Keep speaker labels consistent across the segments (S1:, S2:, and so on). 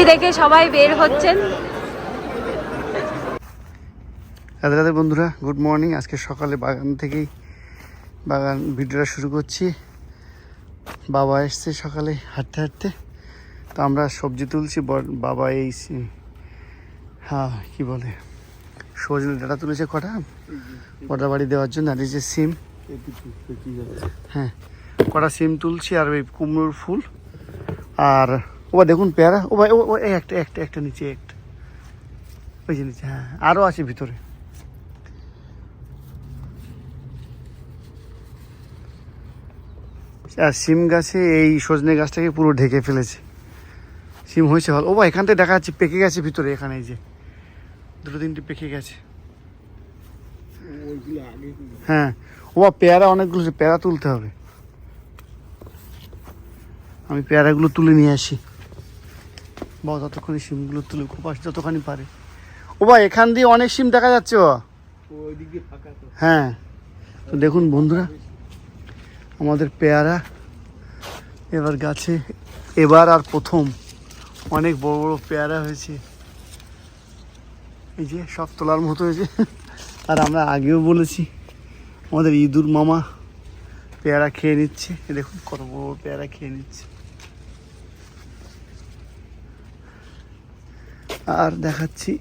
S1: Movie দেখে সবাই বের হচ্ছেন।
S2: রাধে রাধে বন্ধুরা, গুড মর্নিং। আজকে সকালে বাগান থেকেই বাগান ভিডিওটা শুরু করছি। বাবা এসছে সকালে হাঁটতে হাঁটতে। তো আমরা সবজি তুলছি বাবা এই হ্যাঁ কি বলে? সজনে ডাটা তুলেছে কটা? কটা বাড়ি দেওয়ার জন্য, আর এই যে সিম। হ্যাঁ কটা সিম তুলছি, আর ওই কুমড়োর ফুল। আর ও দেখুন পেয়ারা, ও ভাই ও একটা একটা একটা নিচে একটা। ওই যে নিচে হ্যাঁ আরও আছে ভিতরে। আর সিম গাছে এই সজনে গাছটাকে পুরো ঢেকে ফেলেছে। সিম হয়েছে ভালো। ও বা এখান থেকে দেখা যাচ্ছে, পেকে গেছে ভিতরে, এখানে যে। দুটো তিনটে পেকে গেছে। হ্যাঁ ও বা, পেয়ারা অনেকগুলো, পেয়ারা তুলতে হবে। আমি পেয়ারাগুলো তুলে নিয়ে আসি। বা ততক্ষণে সিমগুলো তুলে খুব আসে যতখানি পারে। ও বা এখান দিয়ে অনেক সিম দেখা যাচ্ছে ও হ্যাঁ। তো দেখুন বন্ধুরা আমাদের পেয়ারা এবার গাছে এবার আর প্রথম অনেক বড় বড় পেয়ারা হয়েছে। এই যে সব তোলার মতো হয়েছে। আর আমরা আগেও বলেছি আমাদের ইঁদুর মামা পেয়ারা খেয়ে নিচ্ছে। দেখুন কত বড় পেয়ারা খেয়ে নিচ্ছে। আর দেখাচ্ছি।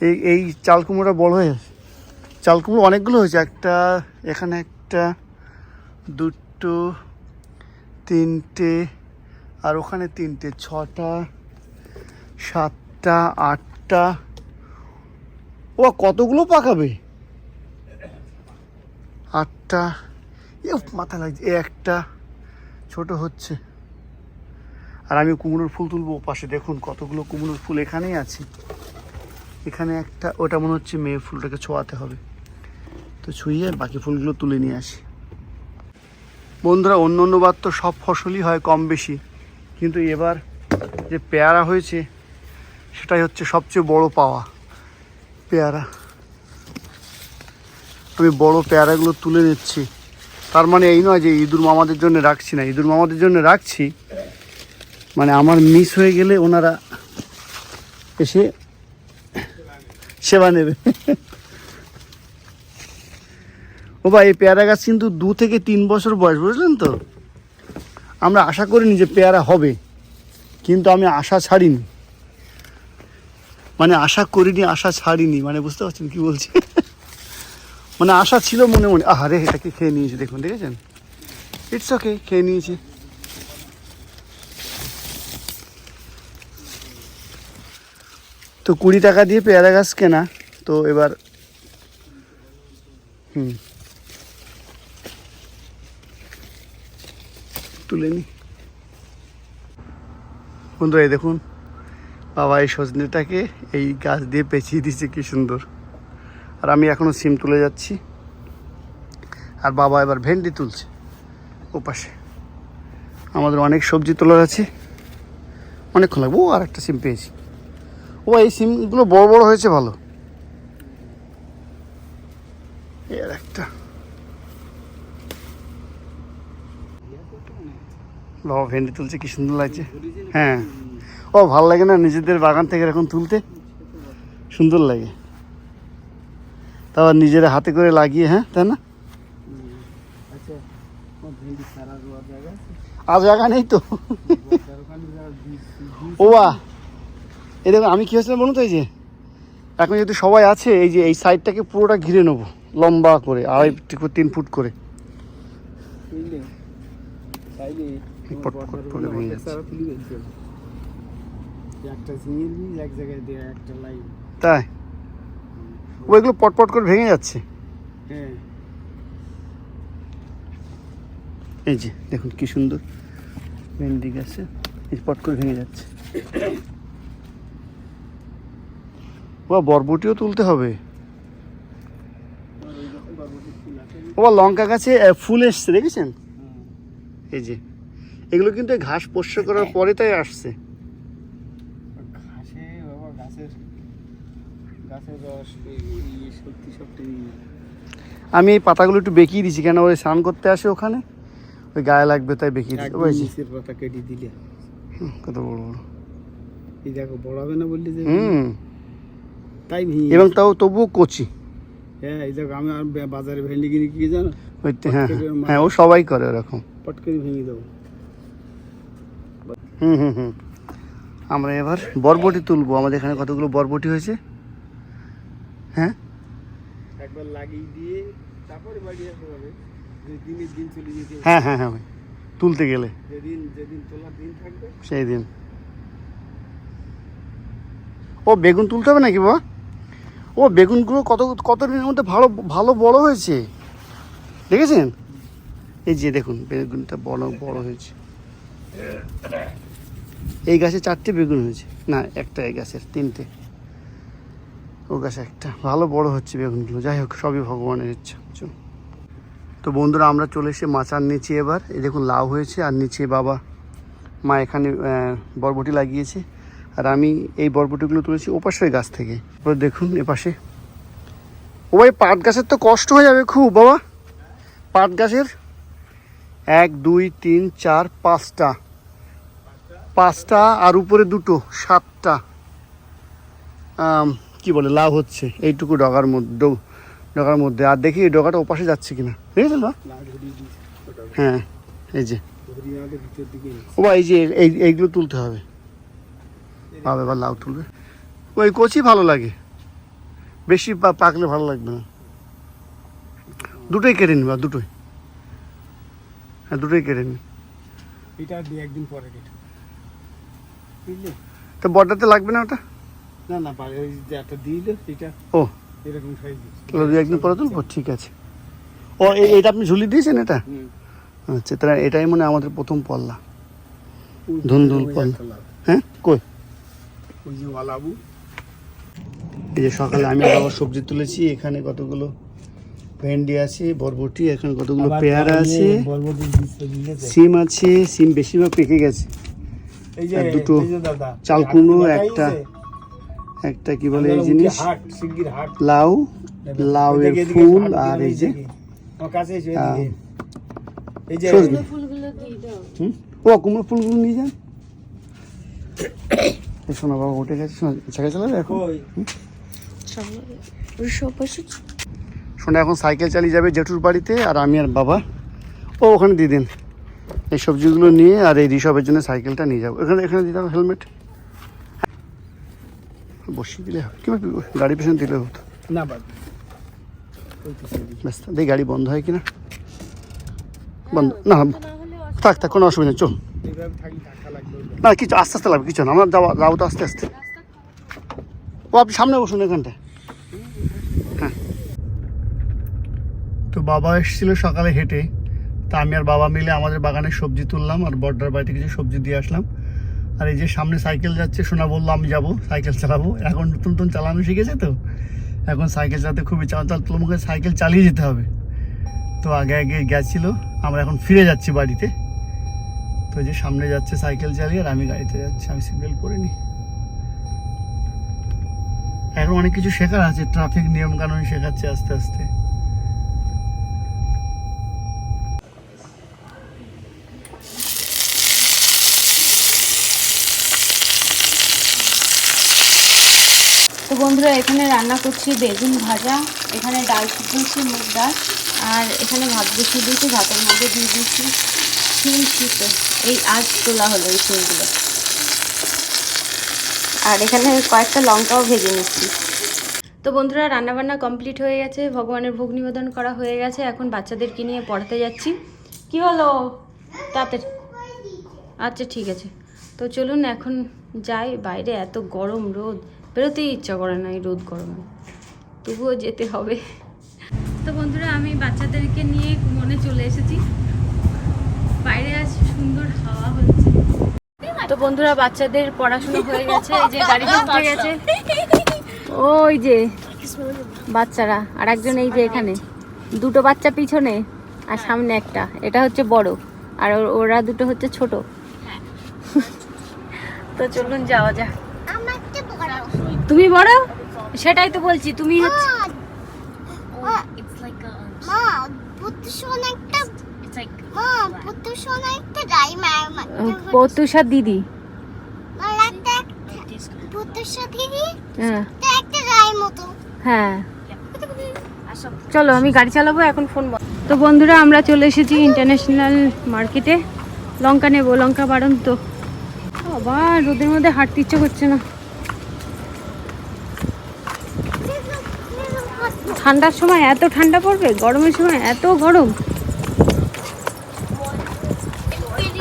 S2: এই এই চাল কুমড়োটা বড় হয়ে গেছে। চাল কুমড়ো অনেকগুলো হয়েছে। একটা, এখানে একটা, দুটো, তিনটে, আর ওখানে তিনটে, ছটা, সাতটা, আটটা। ও, কতগুলো পাকাবে? আটটা। এ মাথা লাগছে। এ একটা ছোট হচ্ছে। আর আমি কুমড়োর ফুল তুলবো পাশে দেখুন কতগুলো কুমড়োর ফুল এখানেই আছে। এখানে একটা, ওটা মনে হচ্ছে মেয়ে ফুলটাকে ছোঁয়াতে হবে। তো ছুঁয়ে বাকি ফুলগুলো তুলে নিয়ে আসি। বন্ধুরা, অন্য অন্যবার তো সব ফসলই হয় কম বেশি, কিন্তু এবার যে পেয়ারা হয়েছে, সেটাই হচ্ছে সবচেয়ে বড় পাওয়া পেয়ারা। আমি বড় পেয়ারাগুলো তুলে নিচ্ছি। তার মানে এই নয় যে ইঁদুর মামাদের জন্য রাখছি না, ইঁদুর মামাদের জন্য রাখছি মানে আমার মিস হয়ে গেলে ওনারা এসে সেবা নেবে। ও ভাই, এই পেয়ারা গাছ কিন্তু দু থেকে তিন বছর বয়স, বুঝলেন তো? আমরা আশা করিনি যে পেয়ারা হবে, কিন্তু আমি আশা ছাড়িনি। মানে আশা করিনি, আশা ছাড়িনি মানে বুঝতে পারছেন কি বলছি? মানে আশা ছিল মনে মনে, আহারে, এটাকে খেয়ে নিয়েছি, দেখুন, দেখেছেন? ইটস ওকে খেয়ে নিয়েছি। তো কুড়ি টাকা দিয়ে পেয়ারা গাছ কেনা, তো এবার হুম। তুলে নি। বন্ধুরা, এই দেখুন, বাবা এই সজনেটাকে এই গাছ দিয়ে পেঁচিয়ে দিয়েছে, কি সুন্দর। আর আমি এখনও সিম তুলে যাচ্ছি। আর বাবা এবার ভেন্ডি তুলছে ও পাশে আমাদের অনেক সবজি তোলার আছে। অনেকক্ষণ লাগবে। ও আর একটা সিম পেয়েছি। ও, এই সিমগুলো বড় বড় হয়েছে ভালো। এর একটা। ভেন্ডি তুলছে, কি সুন্দর লাগছে। হ্যাঁ। ও, ভালো লাগে না নিজেদের বাগান থেকে এরকম তুলতে? সুন্দর লাগে। তারপর নিজেরা হাতে করে লাগিয়ে হ্যাঁ তাই না? আর নেই তো? ও বা এই দেখুন আমি কি হয়েছিলাম বলুন তো এই যে? এখন যদি সবাই আছে এই যে এই সাইডটাকে পুরোটা ঘিরে নেব লম্বা করে আড়াই তিন ফুট করে। তাই? ওইগুলো পটপট করে ভেঙে যাচ্ছে।
S3: হ্যাঁ।
S2: এই যে দেখুন কি সুন্দর। ভেন্ডি গেছে এই পট করে ভেঙে যাচ্ছে। ও বরবটিও তুলতে হবে। ও লঙ্কা গাছে ফুল এসছে দেখেছেন? এই যে এগুলো কিন্তু ঘাস পোষ্য করার পরে তাই আসছে। আমি এই পাতাগুলো একটু বেঁকিয়ে দিয়েছি কেন ওই স্নান করতে আসে ওখানে? ওই গায়ে লাগবে তাই বেঁকিয়ে দিচ্ছি
S3: পাতা কেটে দিলে।
S2: কত বড় বড়।
S3: এই দেখো বড় হবে না বললি যে
S2: হুম।
S3: তাই
S2: এবং তাও তবুও কচি।
S3: হ্যাঁ এই দেখো আমি আর বাজারে ভেন্ডি কিনে কি জানো?
S2: হ্যাঁ হ্যাঁ, ও সবাই করে ওরকম।
S3: পট করে ভেঙে দেবো।
S2: হুম হুম হুম। আমরা এবার বরবটি তুলবো। আমাদের এখানে কতগুলো বরবটি হয়েছে? হ্যাঁ?
S3: একবার লাগিয়ে দিয়ে তারপরে বাড়ি আসতে হবে। দিনের দিন চলে যেতে
S2: হ্যাঁ। হ্যাঁ হ্যাঁ তুলতে গেলে।
S3: যেদিন যেদিন তোলার দিন থাকবে।
S2: সেই দিন। ও বেগুন তুলতে হবে নাকি বাবা? ও বেগুনগুলো কত কত দিনের মধ্যে ভালো ভালো বড় হয়েছে? দেখেছেন? এই যে দেখুন, বেগুনটা বড় বড় হয়েছে। এই গাছে চারটে বেগুন হয়েছে। না, একটা এই গাছের, তিনটে। ও গাছে একটা। ভালো বড় হচ্ছে বেগুনগুলো। যাই হোক, সবই ভগবানের ইচ্ছা। তো বন্ধুরা, আমরা চলে এসে মাচার নিচে এবার। এই দেখুন, লাউ হয়েছে, আর নিচে বাবা, মা এখানে বরবটি লাগিয়েছে। আর আমি এই বরবটিগুলো তুলেছি ওপাশের গাছ থেকে। এবার দেখুন এপাশে। ও ভাই, পাট গাছের তো কষ্ট হয়ে যাবে খুব, বাবা। পাট গাছের এক, দুই, তিন, চার, পাঁচটা। পাঁচটা আর উপরে দুটো, সাতটা। কি বলে লাভ হচ্ছে এইটুকু ডগার মধ্যে ডগার মধ্যে। আর দেখি এই ডগাটা ওপাশে যাচ্ছে কিনা। দেখেছেন বা হ্যাঁ এই যে। ও বা এই যে, এই, এইগুলো তুলতে হবে। বাবা বা লাউ তুলবে। ওই কচি ভালো লাগে। বেশি পাকলে ভালো লাগবে না। দুটোই কেটে নিবা দুটোই। হ্যাঁ দুটোই কেটে নি
S3: এটা দু একদিন পরে কেটে বুঝলি?
S2: তো বর্ডারতে লাগবে না ওটা?
S3: না না ওই যে একটা দিল এটা
S2: ও।
S3: এরকম সাইজ
S2: তাহলে দু একদিন পরে তুলবো? ঠিক আছে। ও এইটা আপনি ঝুলি দিয়েছেন এটা? আচ্ছা তাহলে এটাই মনে আমাদের প্রথম পল্লা। ধুন্দুল ফল। হ্যাঁ? কই?
S3: ওই যে ওয়ালাবু
S2: এই যে সকালে আমি আর বাবা সবজি তুলেছি এখানে কতগুলো ভেন্ডি আছে বরবটি এখানে কতগুলো পেয়ারা আছে সিম আছে সিম বেশিরভাগ পেকে গেছে। আর দুটো
S3: এই যে দাদা
S2: চাল কুমড়ো, একটা একটা কি বলে এই জিনিস? লাউ
S3: এদিকে, এদিকে
S2: ফুল আর এই যে সজনে হুম? ও কুমড়ো ফুলগুলো নিয়ে যান। শোনা বাবা উঠে গেছে শোনা সাইকেল চালাবে এখন? শোনা এখন সাইকেল চালিয়ে যাবে জেঠুর বাড়িতে আর আমি আর বাবা। ও ওখানে দিয়ে দিন। এই সবজিগুলো নিয়ে আর এই ঋষভের জন্য সাইকেলটা নিয়ে যাব। এখানে এখানে দিয়ে দাও হেলমেট। বসিয়ে দিলে হবে। কিংবা গাড়ি পেছনে দিলে হতো।
S3: না
S2: ব্যাস গাড়ি বন্ধ হয় কিনা? বন্ধ না। থাক থাক, কোনো অসুবিধা নেই, চল। না, কিছু আস্তে আস্তে লাগবে, কিছু না, আমরা যাওয়া যাব তো আস্তে আস্তে। ও, আপনি সামনে বসুন এখানটায়। হ্যাঁ। তো বাবা এসেছিল সকালে হেঁটে, তা আমি আর বাবা মিলে আমাদের বাগানে সবজি তুললাম, আর বর্ডার বাড়িতে কিছু সবজি দিয়ে আসলাম। আর এই যে সামনে সাইকেল যাচ্ছে শোনা বলল, আমি যাব, সাইকেল চালাবো। এখন নতুন নতুন চালানো শিখেছে তো? এখন সাইকেল চালাতে খুবই চাল তাহলে তোমাকে সাইকেল চালিয়ে যেতে হবে। তো আগে আগে গেছিল, আমরা এখন ফিরে যাচ্ছি বাড়িতে। তো যে সামনে যাচ্ছে সাইকেল চালিয়ে আর আমি গাড়িতে যাচ্ছি, আমি সিগন্যাল করিনি এখন অনেক কিছু শেখার আছে ট্রাফিক নিয়ম কানুন শেখাচ্ছে আস্তে আস্তে।
S1: তো বন্ধুরা, এখানে রান্না করছি বেগুন ভাজা, এখানে ডাল হচ্ছে মুগ ডাল, আর এখানে ভাত বসিয়ে দিয়েছি, ভাতের মধ্যে দিয়ে দিয়েছি, শিম সিদ্ধ। এই আজ তোলা হলো এই শিমগুলো আর এখানে কয়েকটা লঙ্কাও ভেজে নিচ্ছি। তো বন্ধুরা রান্নাবান্না কমপ্লিট হয়ে গেছে ভগবানের ভোগ নিবেদন করা হয়ে গেছে এখন বাচ্চাদেরকে নিয়ে পড়াতে যাচ্ছি। কি হলো? তাতে আচ্ছা ঠিক আছে। তো চলুন এখন যাই বাইরে এত গরম রোদ বেরোতেই ইচ্ছা করে না এই রোদ গরমে। তবুও যেতে হবে। তো বন্ধুরা আমি বাচ্চাদেরকে নিয়ে মনে চলে এসেছি। বাইরে সুন্দর হাওয়া হচ্ছে। তো বন্ধুরা বাচ্চাদের পড়াশোনা হয়ে গেছে এই যে গাড়িতে উঠে গেছে। ওই যে বাচ্চারা আর একজন এই যে এখানে। দুটো বাচ্চা পিছনে আর সামনে একটা এটা হচ্ছে বড় আর ওরা দুটো হচ্ছে ছোট। তো চলুন যাওয়া যাক। তুমি বড়? সেটাই তো বলছি তুমি হচ্ছে পতুষার দিদি। হ্যাঁ। হ্যাঁ। চলো আমি গাড়ি চালাবো এখন ফোন তো বন্ধুরা আমরা চলে এসেছি ইন্টারন্যাশনাল মার্কেটে লঙ্কা নেব লঙ্কা বারণ তো। আবার রোদের মধ্যে হাঁটতে ইচ্ছে করছে না। ঠান্ডার সময় এত ঠান্ডা পড়বে গরমের সময় এত গরম।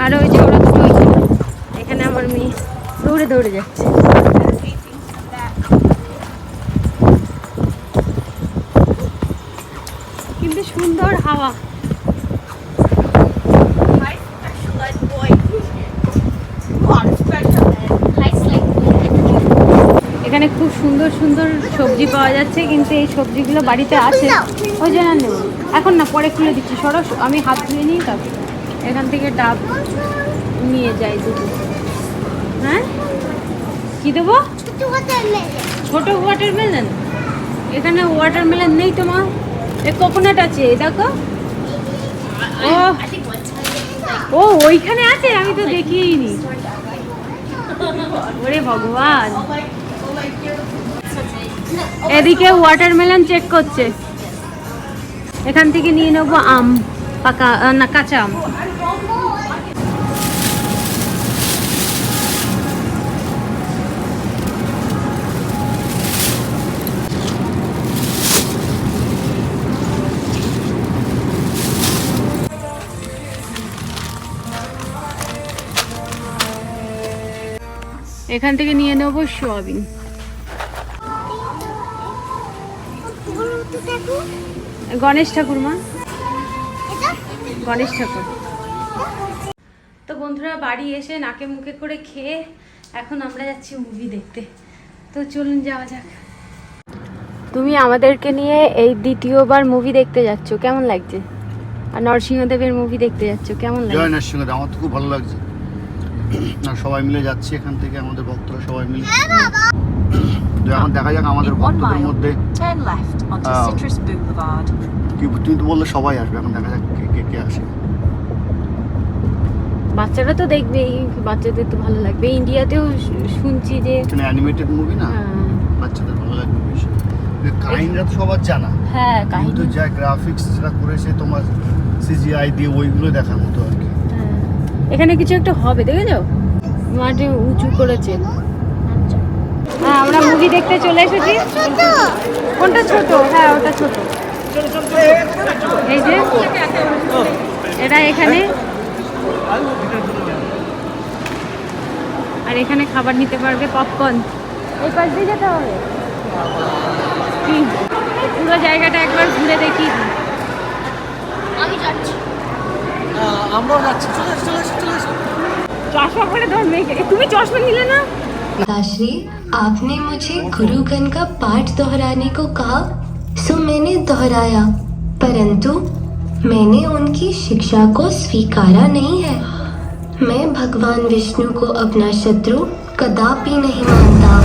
S1: আর ওই যে ওরা এখানে আমার মেয়ে। দৌড়ে দৌড়ে যাচ্ছে। কিন্তু সুন্দর হাওয়া। এখানে খুব সুন্দর সুন্দর সবজি পাওয়া যাচ্ছে, কিন্তু এই সবজিগুলো বাড়িতে আছে ওই জন্য এখন না, পরে খুলে দিচ্ছি। সরো আমি হাত ধুয়ে নিই, তারপর। এখান থেকে ডাব নিয়ে যাই দুটো। হ্যাঁ? কি দেবো?
S4: ছোট
S1: ওয়াটারমেলন এখানে ওয়াটারমেলন নেই তোমার এ কোকোনাট আছে দেখো। ও। ও, ওইখানে আছে? আমি তো দেখিনি ওরে ভগবান। এদিকে ওয়াটারমেলন চেক করছে। এখান থেকে নিয়ে নেব আম। পাকা না কাঁচা আম। এখান থেকে নিয়ে নেব সোয়াবিন। গণেশ ঠাকুর মা। গণেশ ঠাকুর। তো বন্ধুরা বাড়ি এসে নাকে মুখে করে খেয়ে এখন আমরা যাচ্ছি মুভি দেখতে। তো চলুন যাওয়া যাক। তুমি আমাদেরকে নিয়ে এই দ্বিতীয়বার মুভি দেখতে যাচ্ছ কেমন লাগছে? আর নরসিংহদেবের মুভি দেখতে যাচ্ছ কেমন
S2: জয়
S1: লাগছে
S2: নরসিংহ আমার তো খুব ভালো লাগছে। আর সবাই মিলে যাচ্ছি এখান থেকে আমাদের ভক্তরা সবাই মিলে। তো এখন দেখা যাক আমাদের ভক্তদের মধ্যে
S5: turn left onto. Citrus Boulevard.
S2: কি তুমি তো বললে সবাই আসবে এখন দেখা যাক কে কে আসে।
S1: বাচ্চারা তো দেখবেই বাচ্চাদের তো ভালো লাগবে। ইন্ডিয়াতেও শুনছি যে
S2: অ্যানিমেটেড মুভি না?
S1: হ্যাঁ,
S2: বাচ্চাদের ভালো লাগবে বেশি। কাহিনীটা তো সবার জানা।
S1: হ্যাঁ কাহিনী
S2: যা গ্রাফিক্স যেটা করেছে তোমার সিজিআই দিয়ে ওইগুলো দেখার মতো আর কি।
S1: হ্যাঁ। এখানে কিছু একটা হবে দেখেছ? মাঠে উঁচু করেছে। হ্যাঁ আমরা মুভি দেখতে চলে এসেছি। কোনটা ছোট? হ্যাঁ ওটা ছোট। এই যে এটা এখানে। আর এখানে খাবার নিতে পারবে পপকর্ন এই পাশ দিয়ে যেতে হবে। পুরো জায়গাটা একবার ঘুরে দেখি।
S4: আমি যাচ্ছি।
S1: চশমা পরে ধর মেয়েকে তুমি চশমা নিলে না?
S6: दाश्री आपने मुझे गुरुगण का पाठ दोहराने को कहा सो मैंने दोहराया परंतु मैंने उनकी शिक्षा को स्वीकारा नहीं है मैं भगवान विष्णु को अपना शत्रु कदापि नहीं मानता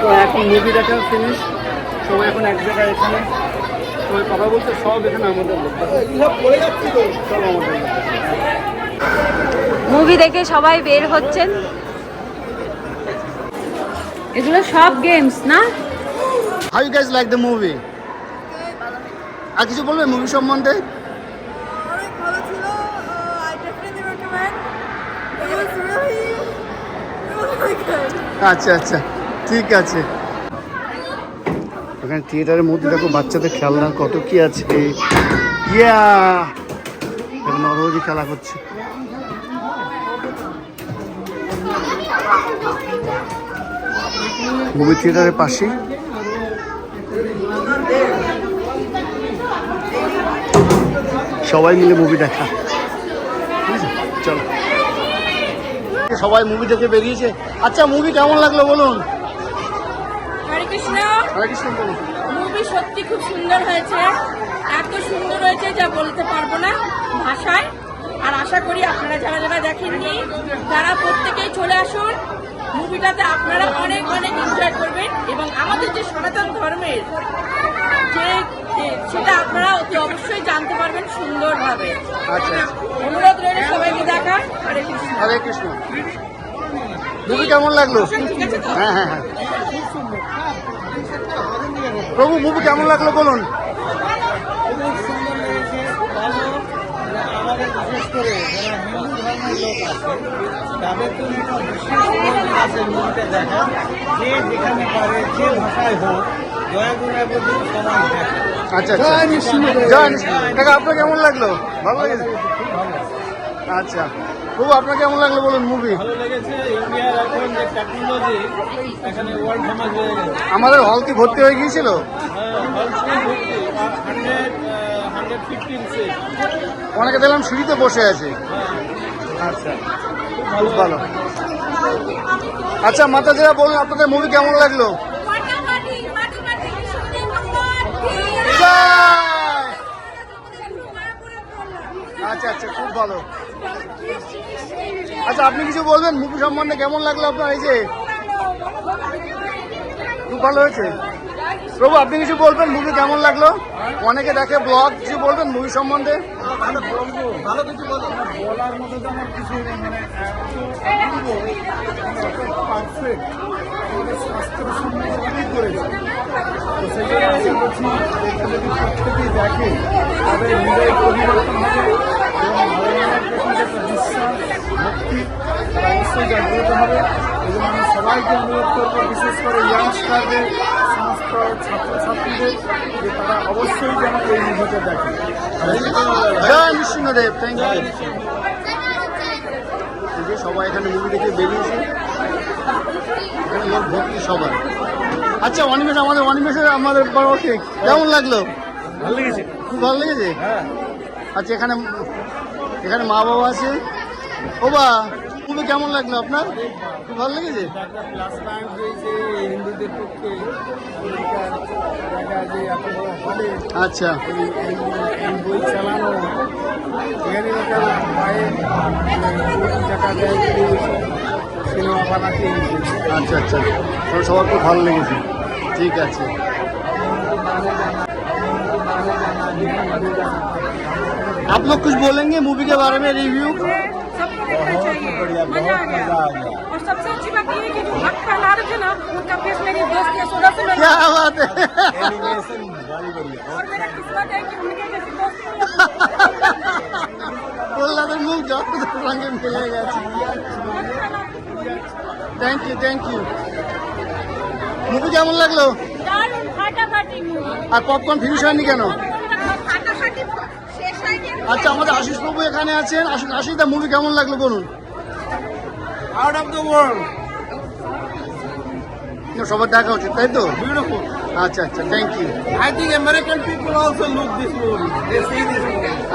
S3: তো এখন মুভি দেখা ফিনিশ সবাই এখন এক জায়গায় এখানে সবাই কথা বলছে সব এখানে আমাদের সব পড়ে যাচ্ছি তো সব আমাদের
S1: মুভি দেখে সবাই বের হচ্ছেন। এগুলো সব গেমস না?
S2: How you guys like the movie আর কিছু বলবে মুভি সম্বন্ধে?
S7: অনেক ভালো ছিল I definitely recommend it was really it was really good
S2: আচ্ছা আচ্ছা। ঠিক আছে। এখানে থিয়েটারের মধ্যে দেখো বাচ্চাদের খেলনার কত কি আছে। ইয়া! খেলা করছে মুভি থিয়েটারের পাশে সবাই মিলে মুভি দেখা? চলো। সবাই মুভি দেখে বেরিয়েছে। আচ্ছা মুভি কেমন লাগল বলুন?
S7: কৃষ্ণ। মুভি সত্যি খুব সুন্দর হয়েছে। এত সুন্দর হয়েছে যা বলতে পারব না ভাষায়। আর আশা করি আপনারা যারা যারা দেখেননি তারা প্রত্যেকেই চলে আসুন। মুভিটাতে আপনারা অনেক অনেক এনজয় করবেন। এবং আমাদের যে সনাতন ধর্মের যে সেটা আপনারা অতি অবশ্যই জানতে পারবেন সুন্দরভাবে।
S2: আচ্ছা।
S7: অনুরোধ রইল সবাইকে দেখা হরে কৃষ্ণ।
S2: হরে কৃষ্ণ। মুভি কেমন লাগল? হ্যাঁ হ্যাঁ হ্যাঁ। প্রভু মুভি কেমন লাগল বলুন?
S3: খুব সুন্দর লেগেছে ভালো আমাদের বিশেষ করে যারা হিন্দু ধর্মের লোক আছে তাদের তো এটা বিশেষ প্রয়োজন আছে মুভিটা দেখা যে যেখানে পারে যে ভাষায় হোক দয়া করে বলতে সবাই দেখে
S2: আচ্ছা আচ্ছা আপনার কেমন লাগল? ভালো লেগেছে? আচ্ছা। প্রভু আপনার কেমন লাগল বলুন মুভি? আমাদের হল কি ভর্তি হয়ে গিয়েছিল অনেকে দেখলাম সিঁড়িতে বসে আছে আচ্ছা খুব ভালো আচ্ছা মাতা যারা বলুন আপনাদের মুভি কেমন লাগল আচ্ছা আচ্ছা খুব ভালো আচ্ছা আপনি কিছু বলবেন মুভি সম্বন্ধে কেমন লাগল আপনার এই যে খুব ভালো হয়েছে প্রভু আপনি কিছু বলবেন মুভি কেমন লাগল অনেকে দেখে ব্লগ কিছু বলবেন মুভি সম্বন্ধে
S3: মানে দেখে এবং ভগবানের প্রতি একটা বিশ্বাস ভক্তি অবশ্যই জাগ্রত হবে এবং আমি সবাইকে অনুরোধ করব বিশেষ করে ইয়াংস্টারদের সমস্ত ছাত্রছাত্রীদের যে তারা অবশ্যই যেন এই মুভিটা দেখে।
S2: জয় নৃসিংহদেব থ্যাংক ইউ সবাই এখানে মুভি দেখে বেরিয়েছে। এখানে লোক ভর্তি সবাই আচ্ছা অনিমেষ আমাদের অনিমেষের আমাদের বড় ঠিক কেমন লাগল?
S3: ভালো লেগেছে।
S2: খুব ভালো লেগেছে?
S3: হ্যাঁ।
S2: আচ্ছা এখানে এখানে মা বাবা আছে। ওবা খুবই কেমন লাগল আপনার? খুব ভালো লেগেছে? আচ্ছা। আচ্ছা আচ্ছা। সবার খুব ভালো লেগেছে। ঠিক আছে। आप কিছু कुछ बोलेंगे मूवी के बारे
S7: सबको देखना चाहिए मजा आ गया और सबसे अच्छी बात ये है कि जो हक का नारक है ना उनका फेस मेरी दोस्त यशोदा से मिला
S2: क्या बात है
S7: और मेरा किस्मत है कि उनके जैसी दोस्त मिला।
S2: প্রহ্লাদের মুখ জগতের সঙ্গে মিলে গেছে thank you thank you movie কেমন লাগলো
S4: দারুণ ফাটাফাটি movie।
S2: আর পপকর্ন ফিনিশ হয়নি কেন
S4: ফাটাফাটি শেষ হয়নি
S2: আচ্ছা আমাদের আশিস বাবু এখানে আছেন। আশিস আশিস দা মুভি কেমন লাগল বলুন?
S3: আউট অফ দ্য ওয়ার্ল্ড
S2: না, সবার দেখা উচিত তাই তো?
S3: বিউটিফুল
S2: আচ্ছা আচ্ছা
S3: thank you people also look this movie. They see this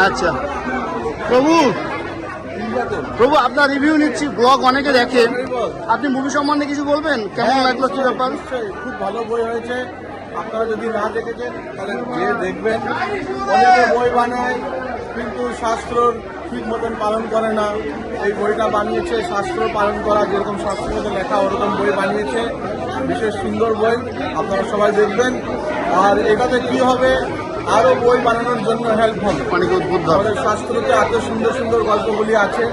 S2: আচ্ছা। প্রভু প্রভু আপনার রিভিউ নিচ্ছি ব্লগ অনেকে দেখেন। আপনি মুভি সম্বন্ধে কিছু বলবেন? কেমন লাগল কি ব্যাপার?
S3: খুব ভালো বই হয়েছে। আপনারা যদি না দেখেছেন তাহলে যে দেখবেন। অনেকে বই বানায় কিন্তু শাস্ত্রর ঠিক মতন পালন করে না। এই বইটা বানিয়েছে শাস্ত্র পালন করা যেরকম শাস্ত্রতে লেখা ওরকম বই বানিয়েছে। বিশেষ সুন্দর বই আপনারা সবাই দেখবেন। আর এটাতে কি হবে? আরও বই বানানোর জন্য হেল্প হবে। আমাদের শাস্ত্রতে এত সুন্দর সুন্দর গল্পগুলি আছে।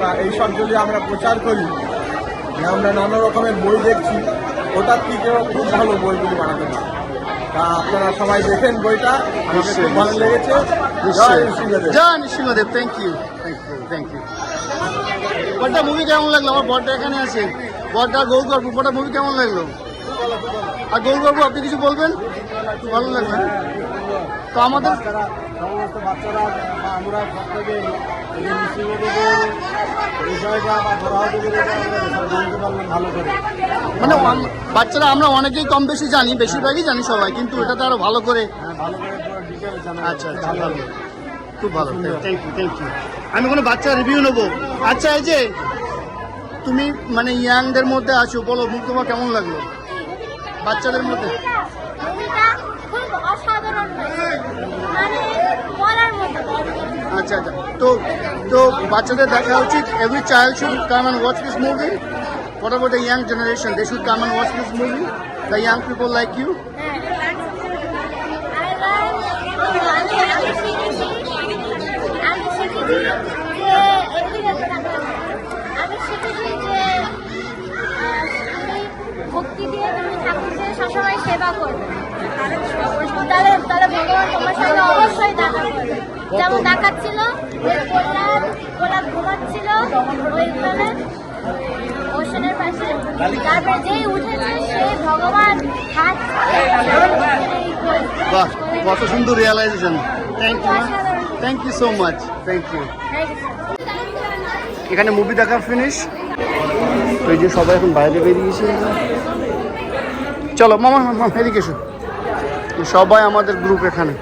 S3: তা এইসব যদি আমরা প্রচার করি। যে আমরা নানা রকমের বই দেখছি। ওটার থেকেও খুব ভালো বইগুলি বানাতে পারি। তা আপনারা সবাই দেখেন বইটা। আমাকে খুব ভালো লেগেছে। জয়
S2: Nrisinghadev. Thank you thank you thank you বড়টা মুভি কেমন লাগল? আমার বড়টা এখানে আছে। বড়টা গৌর গল্প বড়টা মুভি কেমন লাগল? আর গৌর গল্প আপনি কিছু বলবেন? ভালো লাগল তো আমাদের
S3: সমস্ত বাচ্চারা আমরা এটা
S2: মানে বাচ্চারা আমরা অনেকেই কম বেশি জানি বেশিরভাগই জানি সবাই কিন্তু এটাতে আরও ভালো করে
S3: হ্যাঁ
S2: আচ্ছা আচ্ছা খুব ভালো থ্যাংক ইউ থ্যাংক ইউ আমি কোনো বাচ্চা রিভিউ নেব? আচ্ছা এই যে তুমি মানে ইয়াংদের মধ্যে আছো বলো মুখ তোমার কেমন লাগল? বাচ্চাদের মধ্যে
S4: মুভিটা খুব অসাধারণ হয়েছে মানে বলার মতো
S2: আচ্ছা আচ্ছা তো তো বাচ্চাদের দেখা উচিত every child should come and watch this movie What about the young generation? They should come and watch this movie. The young people like you.
S4: আমি শিখেছি যে এদিকে তাকাও। আমি শিখেছি যে আহ, তুমি ভক্তি দিয়ে তুমি ঠাকুরকে সবসময় সেবা করবে তাহলে ভগবান তোমার সাথে অবশ্যই দেখা করবে যেমন দেখাচ্ছিল গোলাপ ঘুমাচ্ছিল ওইখানে। ওশনের পাশে। তারপরে যেই উঠেছে সে ভগবান হাত
S2: বাহ কত সুন্দর realization thank you thank you so much thank you এখানে মুভি দেখার ফিনিশ ওই যে সবাই এখন বাইরে বেরিয়েছে। চলো মামা মামা এদিকে এসো। সবাই আমাদের গ্রুপ এখানে।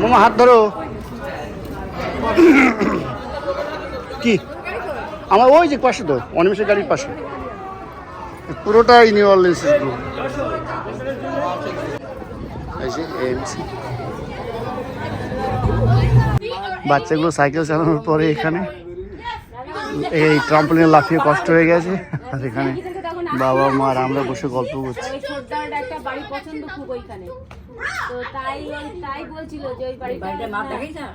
S2: মামা, হাত ধরো। কি? আমার ওই যে পাশে তো, অনিমেষের গাড়ির পাশে। পুরোটাই নিউ অরলিন্সের বাচ্চাগুলো সাইকেল চালানোর পরে এখানে এই ট্রাম্পলিনে লাফিয়ে কষ্ট হয়ে গেছে, আর এখানে বাবা মা আর আমরা বসে গল্প করছি।
S1: ওই একটা বাড়ি পছন্দ খুব ওইখানে। তো তাই তাই বলছিল যে ওই বাড়িটা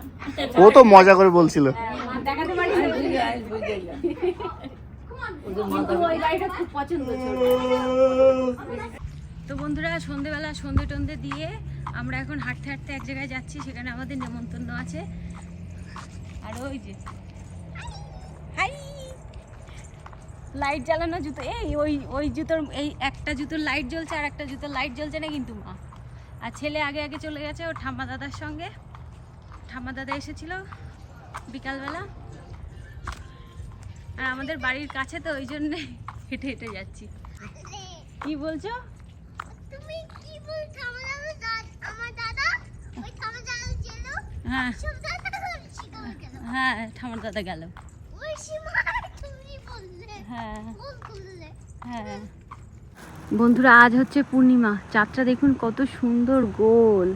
S2: ও তো মজা করে বলছিল।
S1: মা দেখাতে পারি ওই বাড়িটা খুব পছন্দ তো বন্ধুরা সন্ধেবেলা সন্ধে টন্ধে দিয়ে আমরা এখন হাঁটতে হাঁটতে এক জায়গায় যাচ্ছি সেখানে আমাদের নেমন্তন্ন আছে। আর ওই যে লাইট জ্বালানো জুতো। এই ওই ওই জুতোর এই একটা জুতোর লাইট জ্বলছে আর একটা জুতোর লাইট জ্বলছে না কিন্তু মা। আর ছেলে আগে আগে চলে গেছে ও ঠাম্মা দাদার সঙ্গে। ঠাম্মা দাদা এসেছিল বিকালবেলা। আর আমাদের বাড়ির কাছে তো ওই জন্যে হেঁটে হেঁটে যাচ্ছি। কি বলছো?
S4: তুমি কি বলছো? আমার দাদা ওই আমার দাদা ছিল
S1: হ্যাঁ। হ্যাঁ ঠাম্মার দাদা গেল।
S4: ওই সীমা।
S1: হ্যাঁ। হ্যাঁ বন্ধুরা আজ হচ্ছে পূর্ণিমা। চাঁদটা দেখুন কত সুন্দর গোল।